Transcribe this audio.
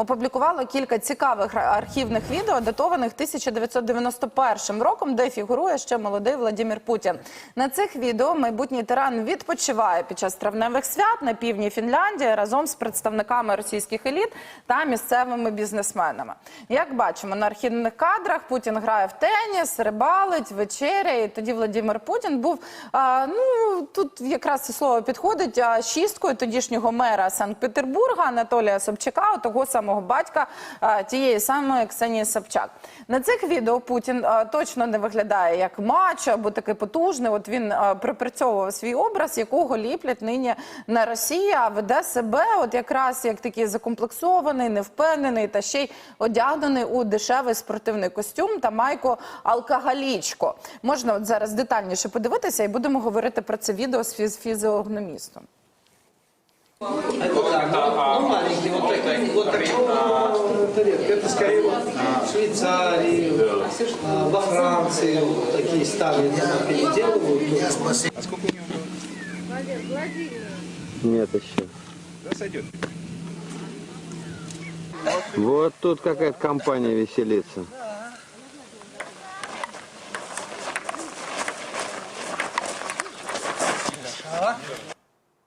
опублікувало кілька цікавих архівних відео, датованих 1991 роком, де фігурує ще молодий Владимир Путін. На цих відео майбутній тиран відпочиває під час травневих свят на півдні Фінляндії разом з представниками російських еліт та місцевими бізнесменами. Як бачимо на архівних кадрах, Путін грає в теніс, рибалить, вечеряє. І тоді Владимир Путін був а, ну тут якраз це слово підходить а, шісткою тодішнього мера Санкт-Петербурга Анатолія Собчака, того самого батька тієї самої Ксенії Собчак. На цих відео Путін точно не виглядає як мачо або такий потужний. От він а, припрацьовував свій образ, якого ліплять нині на Росії, а веде себе, от якраз як такий закомплексований, невпевнений та ще й одягнений у дешевий спортивний костюм та майку алкоголічко. Можна от зараз детальніше подивитися, і будемо говорити про це відео з фіз- фізіогномістом. Ну, маленький, тарелка. Э, это скорее вот в Швейцарии, э, во Франции вот такие ставят, переделывают. А сколько у него было? Нет еще. Да сойдет. Вот тут какая-то компания веселится. А?